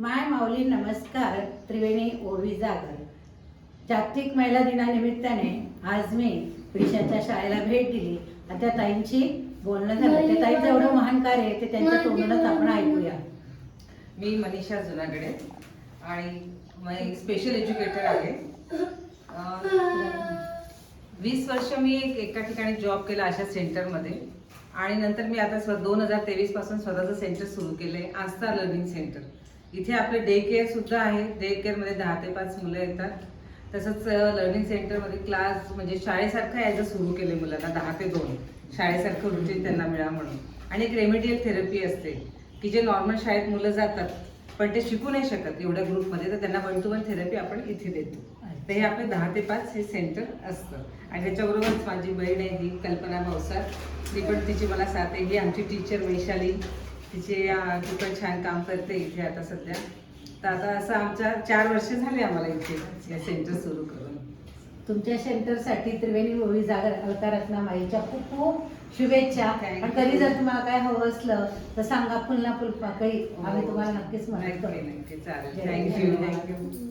माय माऊली नमस्कार त्रिवेणी ओवी जागर. जागतिक महिला दिनानिमित्ताने आज मी प्रिशाच्या शाळेला भेट दिली. आणि त्या ताईंची बोलणं झालं. त्या ताईंचं एवढं महान कार्य आहे ते त्यांच्या तोंडूनच आपण ऐकूया. मी मनीषा जुनागडे आणि मी स्पेशल एज्युकेटर आहे. वीस वर्ष मी एक एका ठिकाणी जॉब केला अशा सेंटरमध्ये आणि नंतर मी आता स्व दोन हजार तेवीसपासून स्वतःचं सेंटर सुरू केलंय. आस्था लर्निंग सेंटर इथे आपले डे केअर सुद्धा आहे. डे केअरमध्ये दहा ते पाच मुलं येतात. तसंच लर्निंग सेंटरमध्ये क्लास म्हणजे शाळेसारखं यायचं सुरू केले मुलांना दहा ते दोन. शाळेसारखं रुटीन त्यांना मिळा म्हणून. आणि एक रेमेडियल थेरपी असते की जे नॉर्मल शाळेत मुलं जातात पण ते शिकू नाही शकत एवढ्या ग्रुपमध्ये तर त्यांना वन टू वन थेरपी आपण इथे देतो. तर हे आपले दहा ते पाच हे सेंटर असतं. आणि त्याच्याबरोबरच माझी बहीण आहे ही कल्पना भावसार ती पण तिची मला साथ आहे. ही आमची टीचर वैशाली. तिचे ती पण छान काम करते इथे आता सध्या. तर आता असं आमच्या चार वर्ष झाले आम्हाला इथे हे सेंटर सुरू करून. तुमच्या सेंटरसाठी त्रिवेणी ओवी जागर अलकारत्ना माईच्या खूप खूप शुभेच्छा. कधी. जर तुम्हाला काय हवं असलं तर सांगा. फुलना फुलपा काही आम्ही हो. तुम्हाला नक्कीच मदत करू. जय थँक्यू. थँक्यू